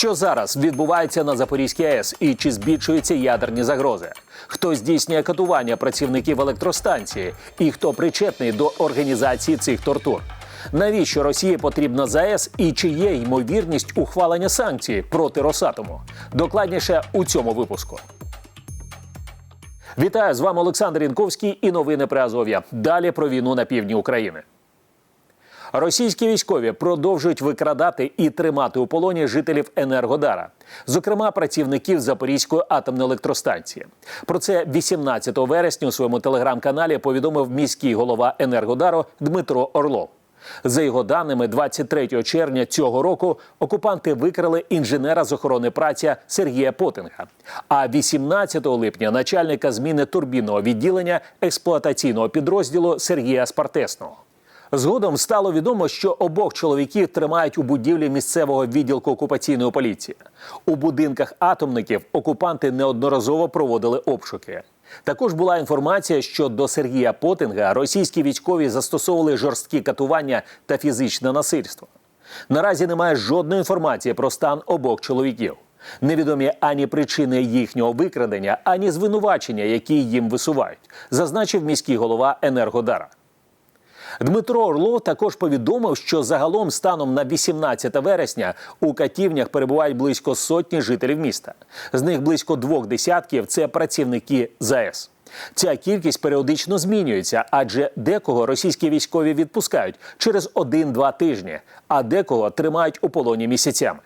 Що зараз відбувається на Запорізькій АЕС і чи збільшуються ядерні загрози? Хто здійснює катування працівників електростанції і хто причетний до організації цих тортур? Навіщо Росії потрібна ЗАЕС і чи є ймовірність ухвалення санкцій проти Росатому? Докладніше у цьому випуску. Вітаю з вами Олександр Інковський і новини при Азов'я. Далі про війну на півдні України. Російські військові продовжують викрадати і тримати у полоні жителів Енергодара, зокрема працівників Запорізької атомної електростанції. Про це 18 вересня у своєму телеграм-каналі повідомив міський голова Енергодару Дмитро Орлов. За його даними, 23 червня цього року окупанти викрали інженера з охорони праці Сергія Потинга. А 18 липня начальника зміни турбінного відділення експлуатаційного підрозділу Сергія Спартесного. Згодом стало відомо, що обох чоловіків тримають у будівлі місцевого відділку окупаційної поліції. У будинках атомників окупанти неодноразово проводили обшуки. Також була інформація, що до Сергія Потинга російські військові застосовували жорсткі катування та фізичне насильство. Наразі немає жодної інформації про стан обох чоловіків. Невідомі ані причини їхнього викрадення, ані звинувачення, які їм висувають, зазначив міський голова Енергодара. Дмитро Орлов також повідомив, що загалом станом на 18 вересня у катівнях перебувають близько сотні жителів міста. З них близько двох десятків це працівники ЗАЕС. Ця кількість періодично змінюється, адже декого російські військові відпускають через один-два тижні, а декого тримають у полоні місяцями.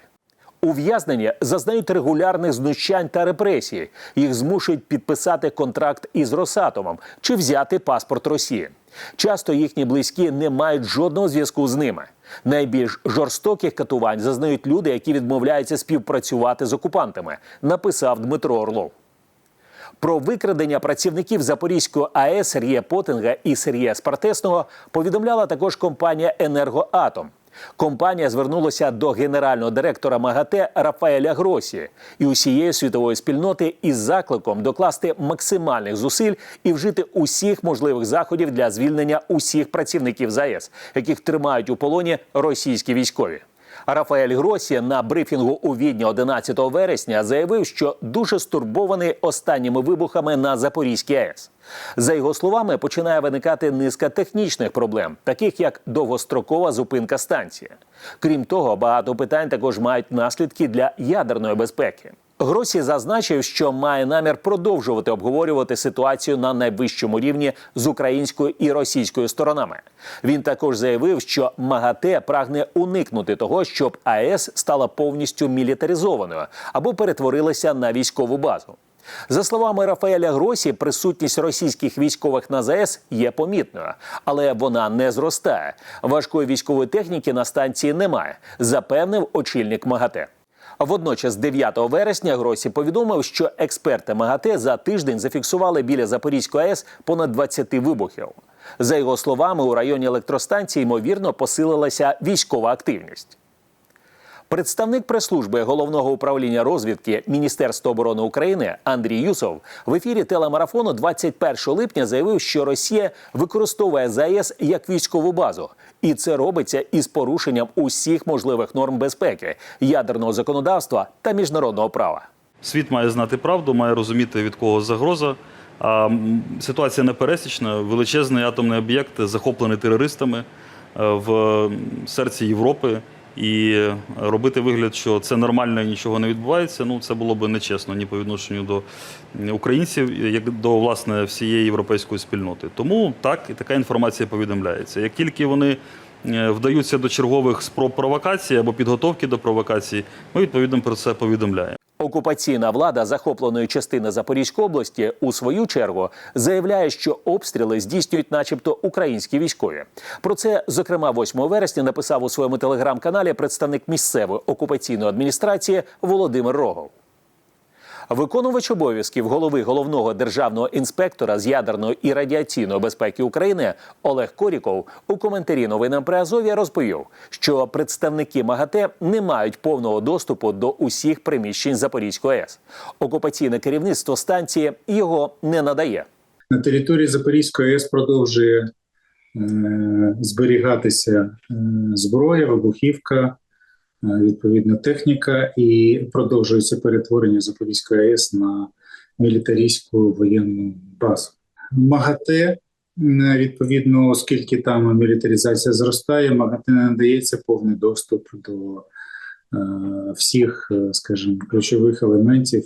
Ув'язнені зазнають регулярних знущань та репресій. Їх змушують підписати контракт із Росатомом чи взяти паспорт Росії. Часто їхні близькі не мають жодного зв'язку з ними. Найбільш жорстоких катувань зазнають люди, які відмовляються співпрацювати з окупантами, написав Дмитро Орлов. Про викрадення працівників Запорізької АЕС Сергія Потинга і Сергія Спартесного повідомляла також компанія Енергоатом. Компанія звернулася до генерального директора МАГАТЕ Рафаеля Гросі і усієї світової спільноти із закликом докласти максимальних зусиль і вжити усіх можливих заходів для звільнення усіх працівників ЗАЕС, яких тримають у полоні російські військові. Рафаель Гросі на брифінгу у Відні 11 вересня заявив, що дуже стурбований останніми вибухами на Запорізькій АЕС. За його словами, починає виникати низка технічних проблем, таких як довгострокова зупинка станції. Крім того, багато питань також мають наслідки для ядерної безпеки. Гросі зазначив, що має намір продовжувати обговорювати ситуацію на найвищому рівні з українською і російською сторонами. Він також заявив, що МАГАТЕ прагне уникнути того, щоб АЕС стала повністю мілітаризованою або перетворилася на військову базу. За словами Рафаеля Гросі, присутність російських військових на ЗАЕС є помітною, але вона не зростає. Важкої військової техніки на станції немає, запевнив очільник МАГАТЕ. Водночас, 9 вересня, Гросі повідомив, що експерти МАГАТЕ за тиждень зафіксували біля Запорізької АЕС понад 20 вибухів. За його словами, у районі електростанції ймовірно посилилася військова активність. Представник прес-служби головного управління розвідки Міністерства оборони України Андрій Юсов в ефірі телемарафону 21 липня заявив, що Росія використовує ЗАЕС як військову базу, і це робиться із порушенням усіх можливих норм безпеки, ядерного законодавства та міжнародного права. Світ має знати правду, має розуміти від кого загроза. А ситуація непересічна. Величезний атомний об'єкт захоплений терористами е, в серці Європи. І робити вигляд, що це нормально і нічого не відбувається, ну це було б нечесно ні по відношенню до українців, як до власне всієї європейської спільноти. Тому так і така інформація повідомляється. Як тільки вони е, вдаються до чергових спроб провокації або підготовки до провокації, ми відповідно про це повідомляємо. Окупаційна влада захопленої частини Запорізької області у свою чергу заявляє, що обстріли здійснюють, начебто, українські військові. Про це, зокрема, 8 вересня написав у своєму телеграм-каналі представник місцевої окупаційної адміністрації Володимир Рогов. Виконувач обов'язків голови головного державного інспектора з ядерної і радіаційної безпеки України Олег Коріков у коментарі новинам при Азові розповів, що представники МАГАТЕ не мають повного доступу до усіх приміщень Запорізької АЕС. Окупаційне керівництво станції його не надає. На території Запорізької АЕС продовжує е, зберігатися е, зброя, вибухівка, відповідно техніка, і продовжується перетворення Запорізької АЕС на мілітарійську воєнну базу. МАГАТЕ, м, відповідно, оскільки там мілітаризація зростає, МАГАТЕ надається повний доступ до е, всіх, е, скажімо, ключових елементів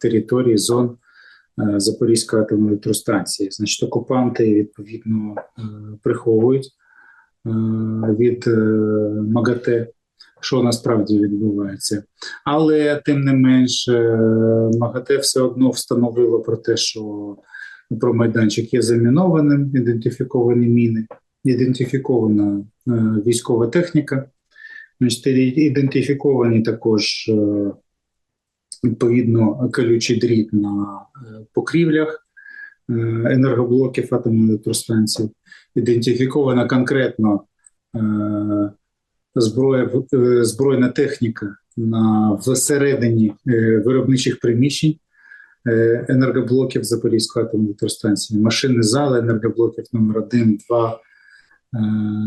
територій зон е, Запорізької атомної електростанції. Значить, окупанти відповідно е, приховують е, від е, МАГАТЕ, що насправді відбувається. Але тим не менш, е, МАГАТЕ все одно встановило про те, що про майданчик є замінованим, ідентифіковані міни, ідентифікована е, військова техніка. Значить, ідентифіковані також е, відповідно колючий дріт на е, покрівлях е, енергоблоків атомної електростанції. Ідентифікована конкретно е, зброя, е, збройна техніка на всередині е, виробничих приміщень е, енергоблоків Запорізької атомної електростанції, машини зали енергоблоків номер 1, 2,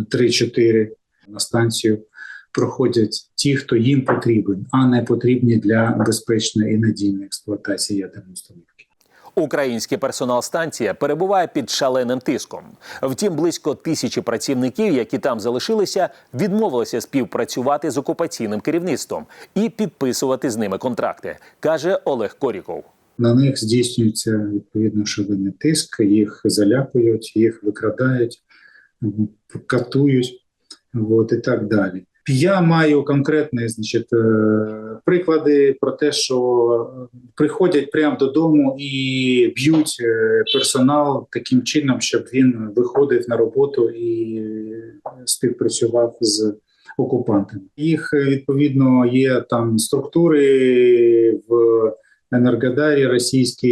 3, 4 на станцію проходять ті, хто їм потрібен, а не потрібні для безпечної і надійної експлуатації ядерної установки. Український персонал станції перебуває під шаленим тиском. Втім, близько тисячі працівників, які там залишилися, відмовилися співпрацювати з окупаційним керівництвом і підписувати з ними контракти, каже Олег Коріков. На них здійснюється відповідно шалений тиск, їх залякують, їх викрадають, катують, от, і так далі. Я маю конкретні значить, е, приклади про те, що приходять прямо додому і б'ють е, персонал таким чином, щоб він виходив на роботу і співпрацював з окупантами. Їх е, відповідно є там структури в Енергодарі російські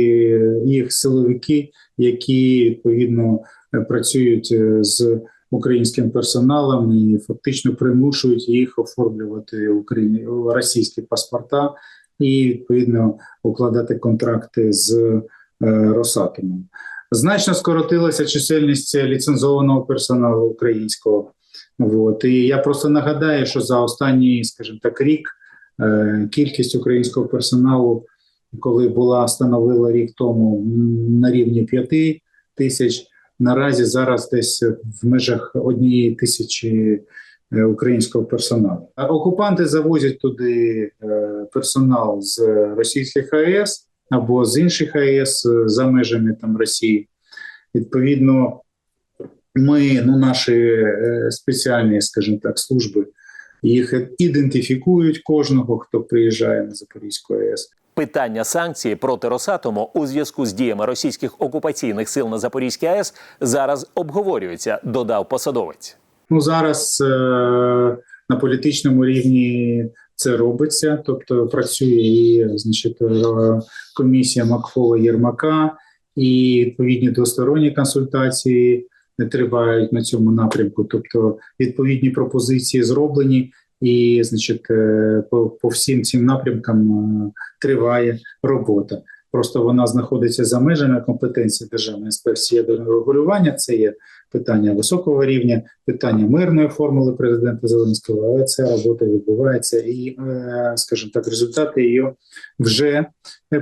їх силовики, які відповідно е, працюють е, з українським персоналом і фактично примушують їх оформлювати Україні російські паспорта і відповідно укладати контракти з е, Росатомом. Значно скоротилася чисельність ліцензованого персоналу українського. От. І я просто нагадаю, що за останній, скажімо так, рік е, кількість українського персоналу коли була становила рік тому на рівні 5 тисяч. Наразі зараз десь в межах однієї тисячі е, українського персоналу. Окупанти завозять туди е, персонал з російських АЕС або з інших АЕС е, за межами там Росії. Відповідно, ми, ну, наші спеціальні, скажімо так, служби їх ідентифікують кожного, хто приїжджає на Запорізьку АЕС. Питання санкцій проти Росатому у зв'язку з діями російських окупаційних сил на Запорізькій АЕС зараз обговорюється, додав посадовець. Ну зараз е, на політичному рівні це робиться, тобто працює і значить, е, комісія Макфова Єрмака, і відповідні двосторонні консультації не тривають на цьому напрямку. Тобто відповідні пропозиції зроблені, і значить, е, по, по всім цим напрямкам е, триває робота. Просто вона знаходиться за межами компетенції Державної інспекції ядерного регулювання. Це є питання високого рівня, питання мирної формули президента Зеленського, але ця робота відбувається, і, е, скажімо так, результати її вже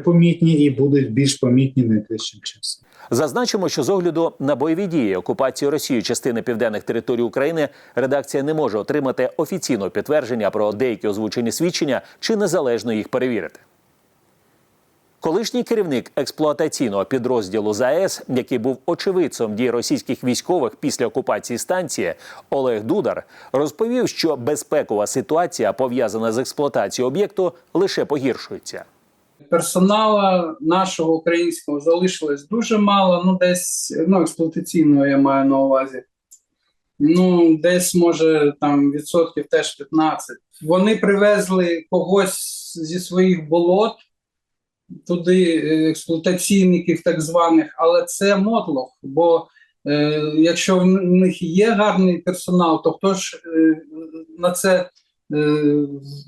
помітні і будуть більш помітні найближчим часом. Зазначимо, що з огляду на бойові дії окупації Росією частини південних територій України редакція не може отримати офіційного підтвердження про деякі озвучені свідчення чи незалежно їх перевірити. Колишній керівник експлуатаційного підрозділу ЗАЕС, який був очевидцем дій російських військових після окупації станції, Олег Дудар, розповів, що безпекова ситуація, пов'язана з експлуатацією об'єкту, лише погіршується. Персонала нашого українського залишилось дуже мало, ну десь ну, експлуатаційного я маю на увазі. Ну, десь може там відсотків теж 15. Вони привезли когось зі своїх болот, туди е, експлуатаційників так званих, але це мотлох. Бо е, якщо в них є гарний персонал, то хто ж е, на це е,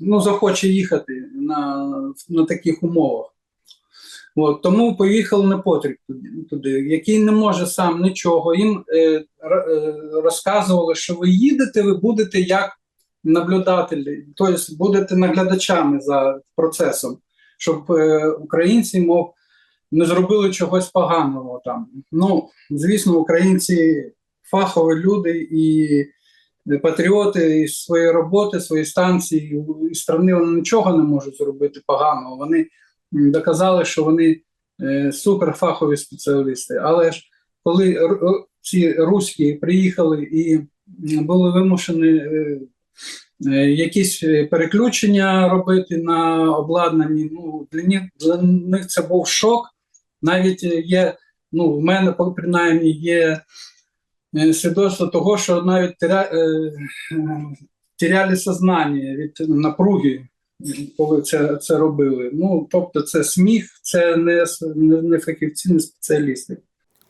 ну, захоче їхати на, на таких умовах? От, тому поїхали на потріб туди, туди, який не може сам нічого. Їм е, е, розказували, що ви їдете, ви будете як наблюдателі, тобто будете наглядачами за процесом, щоб е, українці, мов, не зробили чогось поганого там. Ну, звісно, українці фахові люди і патріоти із своєї роботи, своєї станції і страни вони нічого не можуть зробити поганого. Вони доказали, що вони е, суперфахові спеціалісти. Але ж коли ці руські приїхали і були вимушені е, е, якісь е, переключення робити на обладнанні, ну для них, для них це був шок. Навіть е, є, ну, в мене принаймні є е, свідоцтво того, що навіть теря, е, е, теряли сознання від напруги, коли це, це робили. Ну, тобто, це сміх, це не, не фахівці, не спеціалісти.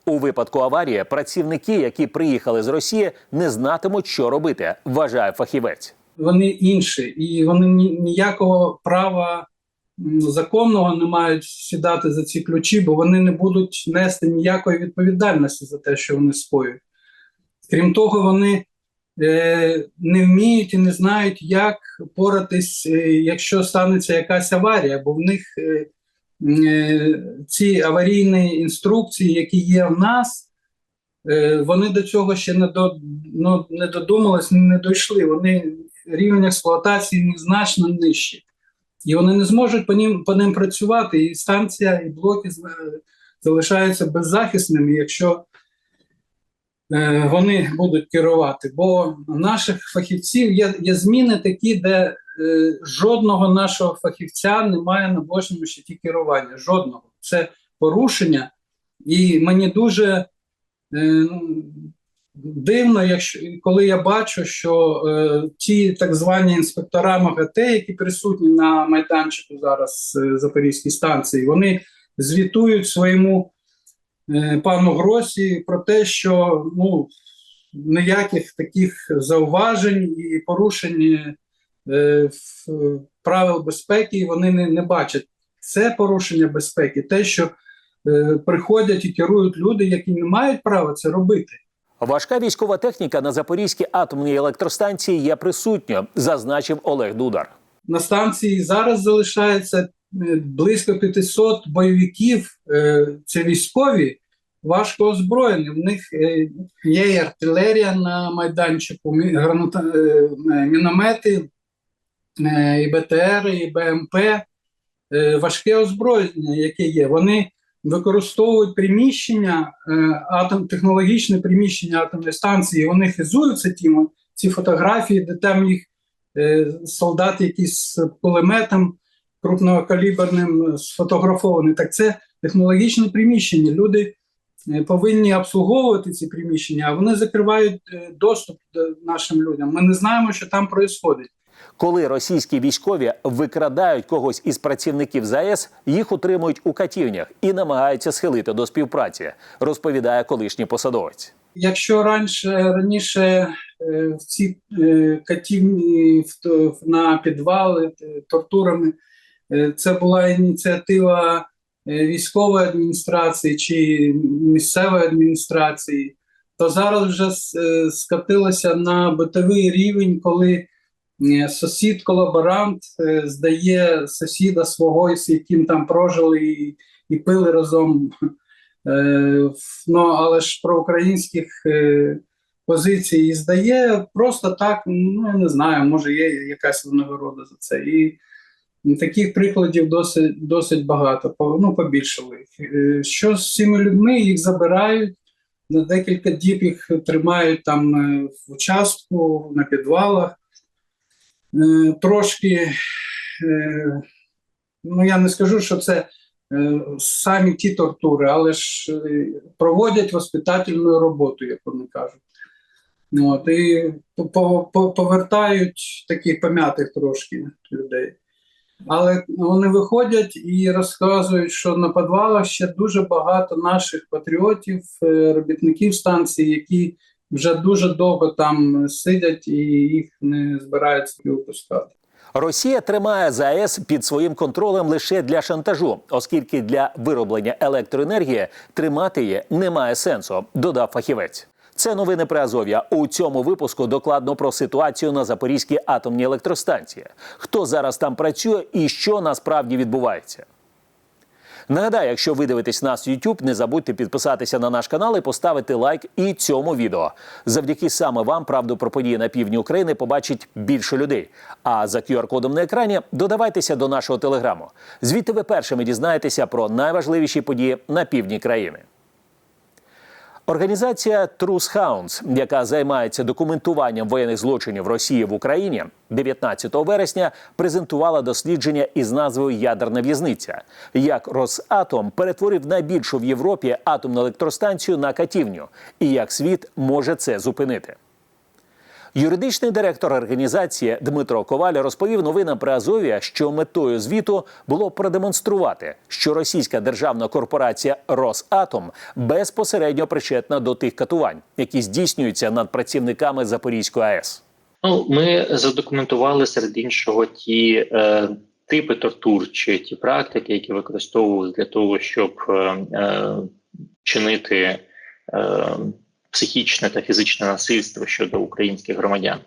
У випадку аварії працівники, які приїхали з Росії, не знатимуть, що робити, вважає фахівець. Вони інші, і вони ні- ніякого права законного не мають сідати за ці ключі, бо вони не будуть нести ніякої відповідальності за те, що вони скоюють. Крім того, вони е, не вміють і не знають, як поратись, е, якщо станеться якась аварія, бо в них е, е, ці аварійні інструкції, які є в нас, е, вони до цього ще не, до, ну, не додумались, не дійшли. Вони рівень експлуатації них значно нижчий. І вони не зможуть по ним, по ним працювати, і станція, і блоки залишаються беззахисними, якщо е, вони будуть керувати. Бо наших фахівців є, є зміни такі, де е, жодного нашого фахівця немає на божному щиті керування. Жодного. Це порушення. І мені дуже е, ну, дивно, якщо коли я бачу, що е, ті так звані інспектора МАГАТЕ, які присутні на майданчику зараз е, Запорізькій станції, вони звітують своєму е, пану Гросі про те, що ну, ніяких таких зауважень і порушень е, в- правил безпеки вони не, не бачать. Це порушення безпеки, те, що е, приходять і керують люди, які не мають права це робити. Важка військова техніка на Запорізькій атомній електростанції є присутня, зазначив Олег Дудар. На станції зараз залишається е, близько 500 бойовиків. е, Це військові, важко озброєні. В них е, є і артилерія на майданчику, міномети, і БТР, і БМП. Важке озброєння, яке є. Вони використовують приміщення, е, атом, технологічне приміщення атомної станції. Вони хизуються тим, ці фотографії, де там їх е, солдат якийсь з кулеметом крупнокаліберним сфотографований. Так це технологічне приміщення. Люди е, повинні обслуговувати ці приміщення, а вони закривають е, доступ до нашим людям. Ми не знаємо, що там відбувається. Коли російські військові викрадають когось із працівників ЗАЕС, їх утримують у катівнях і намагаються схилити до співпраці, розповідає колишній посадовець. Якщо раніше раніше е, в ці е, катівні на підвали е, тортурами, це була ініціатива військової адміністрації чи місцевої адміністрації, то зараз вже скатилося на битовий рівень, коли е, сусід-колаборант е, здає сусіда свого, з яким там прожили і, і пили разом Е, ну, але ж про українських позицій здає просто так, ну я не знаю, може є якась винагорода за це. І таких прикладів досить, досить багато, ну, побільшало їх. Що з цими людьми їх забирають, на декілька діб їх тримають там в участку, на підвалах. Е, Трошки, е, ну я не скажу, що це е, самі ті тортури, але ж проводять воспитательну роботу, як вони кажуть. От, і по- по- повертають таких пом'ятих трошки людей. Але вони виходять і розказують, що на підвалах ще дуже багато наших патріотів, робітників станції, які вже дуже довго там сидять і їх не збираються випускати. Росія тримає ЗАЕС під своїм контролем лише для шантажу, оскільки для вироблення електроенергії тримати її немає сенсу, додав фахівець. Це новини при Азов'я. У цьому випуску докладно про ситуацію на Запорізькій атомній електростанції. Хто зараз там працює і що насправді відбувається. Нагадаю, якщо ви дивитесь нас в YouTube, не забудьте підписатися на наш канал і поставити лайк і цьому відео. Завдяки саме вам правду про події на півдні України побачить більше людей. А за QR-кодом на екрані додавайтеся до нашого телеграму. Звідти ви першими дізнаєтеся про найважливіші події на півдні країни. Організація Truth Hounds, яка займається документуванням воєнних злочинів Росії в Україні, 19 вересня презентувала дослідження із назвою Ядерна в'язниця, як Росатом перетворив найбільшу в Європі атомну електростанцію на катівню, і як світ може це зупинити. Юридичний директор організації Дмитро Коваль розповів новинам при Азові, що метою звіту було продемонструвати, що російська державна корпорація Росатом безпосередньо причетна до тих катувань, які здійснюються над працівниками Запорізької АЕС. Ну, ми задокументували серед іншого ті е, типи тортур чи ті практики, які використовували для того, щоб е, е, чинити е, психічне та фізичне насильство щодо українських громадян.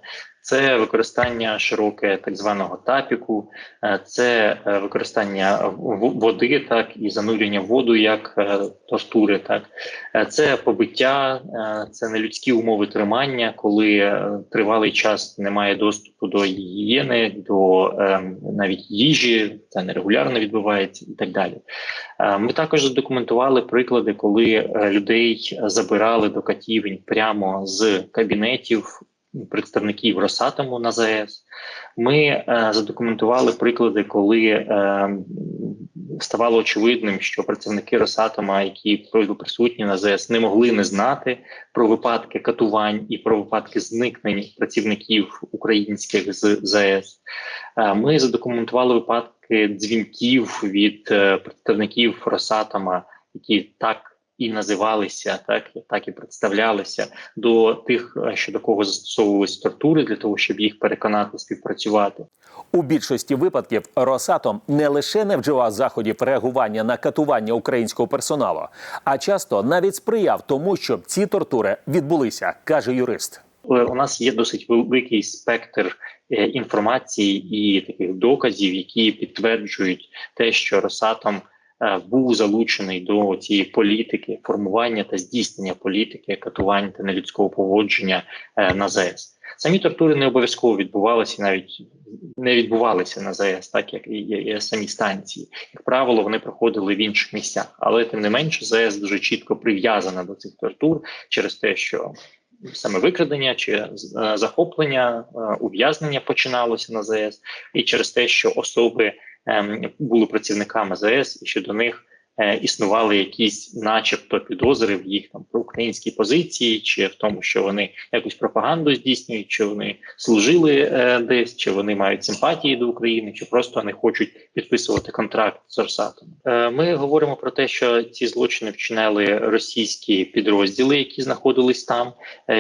Це використання широке так званого тапіку, е, це е, використання води, так і занурення воду як е, тортури, так це побиття, це нелюдські умови тримання, коли тривалий час немає доступу до гігієни, до навіть їжі, це нерегулярно відбувається і так далі. Ми також задокументували приклади, коли людей забирали до катівень прямо з кабінетів представників Росатому на ЗАЕС. Ми е, задокументували приклади, коли е, ставало очевидним, що працівники Росатома, які присутні на ЗАЕС, не могли не знати про випадки катувань і про випадки зникнень працівників українських з ЗАЕС. Е, Ми задокументували випадки дзвінків від е, представників Росатома, які так і називалися, так, так і представлялися до тих, е, що до кого застосовувалися тортури для того, щоб їх переконати співпрацювати. У більшості випадків Росатом не лише не вживав заходів реагування на катування українського персоналу, а часто навіть сприяв тому, щоб ці тортури відбулися, каже юрист. Е, У нас є досить великий спектр е, інформації і таких доказів, які підтверджують те, що Росатом був залучений до цієї політики формування та здійснення політики катувань та нелюдського поводження е, на ЗАЕС. Самі тортури не обов'язково відбувалися, навіть не відбувалися на ЗАЕС, так як і, самі станції. Як правило, вони проходили в інших місцях, але тим не менше, ЗАЕС дуже чітко прив'язана до цих тортур через те, що саме викрадення чи е, захоплення, е, ув'язнення починалося на ЗАЕС, і через те, що особи були працівниками ЗАЕС, і що до них е, існували якісь, начебто, підозри в їх там проукраїнській позиції, чи в тому, що вони якусь пропаганду здійснюють, чи вони служили е, десь, чи вони мають симпатії до України, чи просто не хочуть підписувати контракт з Росатом. Е, ми говоримо про те, що ці злочини вчиняли російські підрозділи, які знаходились там.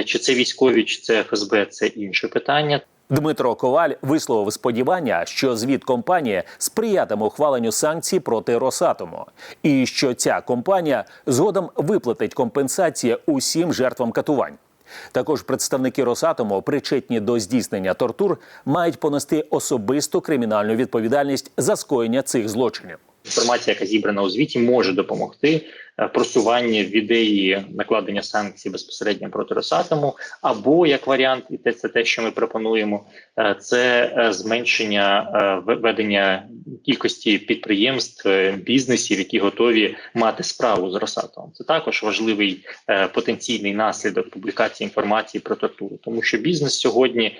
Чи це військові, чи це ФСБ, це інше питання. Дмитро Коваль висловив сподівання, що звіт компанії сприятиме ухваленню санкцій проти Росатому, і що ця компанія згодом виплатить компенсації усім жертвам катувань. Також представники Росатому, причетні до здійснення тортур, мають понести особисту кримінальну відповідальність за скоєння цих злочинів. Інформація, яка зібрана у звіті, може допомогти е, просуванні в ідеї накладення санкцій безпосередньо проти Росатому, або як варіант, і те це те, що ми пропонуємо, е, це е, зменшення е, ведення кількості підприємств, бізнесів, які готові мати справу з Росатомом. Це також важливий потенційний наслідок публікації інформації про тортуру, тому що бізнес сьогодні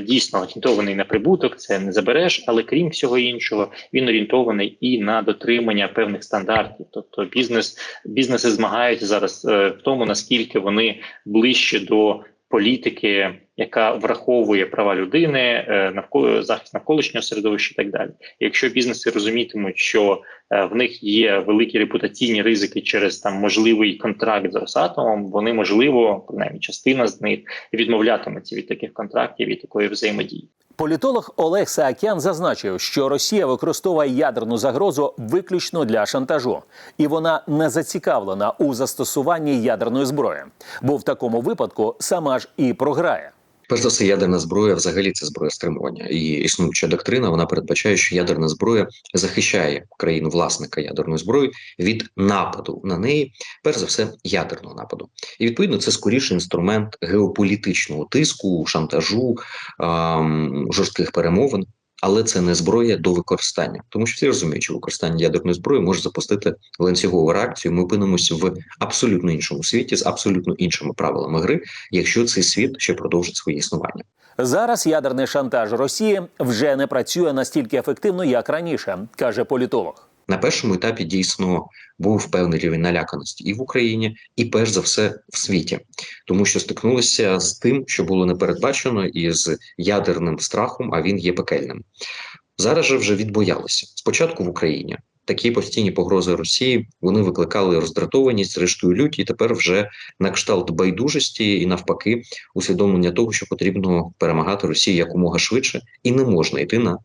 дійсно орієнтований на прибуток, це не забереш, але крім всього іншого, він орієнтований і на дотримання певних стандартів. Тобто, бізнес бізнеси змагаються зараз е, в тому, наскільки вони ближче до політики, яка враховує права людини, е, навколо захист навколишнього середовища, і так далі. Якщо бізнеси розумітимуть, що е, в них є великі репутаційні ризики через там можливий контракт з Росатомом, вони можливо, принаймні частина з них відмовлятиметься від таких контрактів і такої взаємодії. Політолог Олег Саакян зазначив, що Росія використовує ядерну загрозу виключно для шантажу, і вона не зацікавлена у застосуванні ядерної зброї, бо в такому випадку сама ж і програє. Перш за все, ядерна зброя взагалі це зброя стримування. І існуюча доктрина вона передбачає, що ядерна зброя захищає країну власника ядерної зброї від нападу на неї, перш за все, ядерного нападу. І відповідно це скоріше інструмент геополітичного тиску, шантажу, ем, жорстких перемовин. Але це не зброя до використання, тому що всі розуміють, що використання ядерної зброї може запустити ланцюгову реакцію. Ми опинимося в абсолютно іншому світі з абсолютно іншими правилами гри, якщо цей світ ще продовжить своє існування. Зараз ядерний шантаж Росії вже не працює настільки ефективно, як раніше, каже політолог. На першому етапі дійсно був певний рівень наляканості і в Україні, і перш за все в світі, тому що стикнулися з тим, що було не передбачено, і з ядерним страхом, а він є пекельним. Зараз же вже відбоялися спочатку в Україні. Такі постійні погрози Росії вони викликали роздратованість, зрештою лють, і тепер вже на кшталт байдужості і навпаки усвідомлення того, що потрібно перемагати Росію якомога швидше, і не можна йти на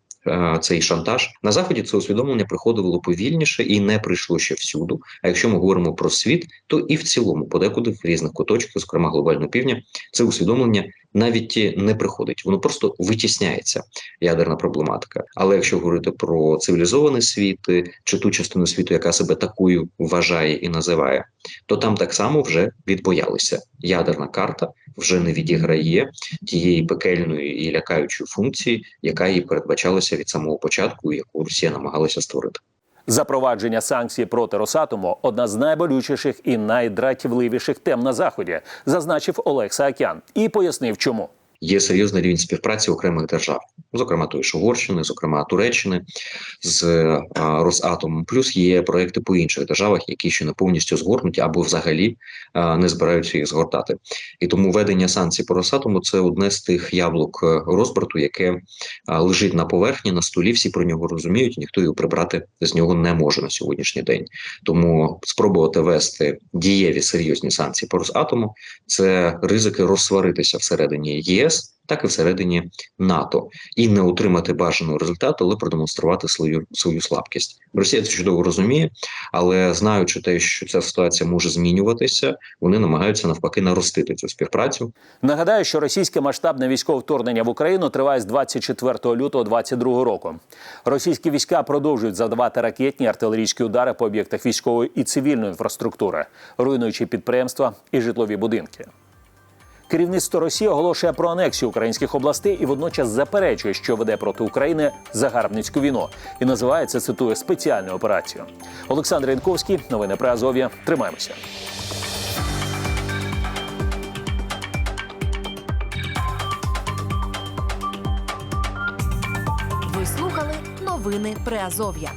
цей шантаж на заході. Це усвідомлення приходило повільніше і не прийшло ще всюду. А якщо ми говоримо про світ, то і в цілому, подекуди в різних куточках, зокрема глобального півдня, це усвідомлення навіть не приходить, воно просто витісняється ядерна проблематика. Але якщо говорити про цивілізований світ е, чи ту частину світу, яка себе такою вважає і називає, то там так само вже відбоялися. Ядерна карта вже не відіграє тієї пекельної і лякаючої функції, яка їй передбачалася від самого початку, яку Росія намагалася створити. Запровадження санкцій проти Росатому одна з найболючіших і найдратівливіших тем на заході, зазначив Олег Саакян і пояснив, чому. Є серйозний рівень співпраці окремих держав, зокрема тої ж Угорщини, зокрема Туреччини з а, Росатомом. Плюс є проекти по інших державах, які ще не повністю згорнуті або взагалі не збираються їх згортати. І тому введення санкцій по Росатому це одне з тих яблук е, розбрату, яке лежить на поверхні на столі. Всі про нього розуміють, ніхто його прибрати з нього не може на сьогоднішній день. Тому спробувати вести дієві серйозні санкції по Росатому це ризики розсваритися всередині ЄС, так і всередині НАТО, і не отримати бажаного результату, але продемонструвати свою свою слабкість. Росія це чудово розуміє, але знаючи те, що ця ситуація може змінюватися, вони намагаються навпаки наростити цю співпрацю. Нагадаю, що російське масштабне військове вторгнення в Україну триває з 24 лютого 2022 року. Російські війська продовжують завдавати ракетні артилерійські удари по об'єктах військової і цивільної інфраструктури, руйнуючи підприємства і житлові будинки. Керівництво Росії оголошує про анексію українських областей і водночас заперечує, що веде проти України загарбницьку війну, і називає це цитую спеціальну операцію. Олександр Янковський, новини про Азов'я. Тримаємося. Ви слухали новини Приазов'я.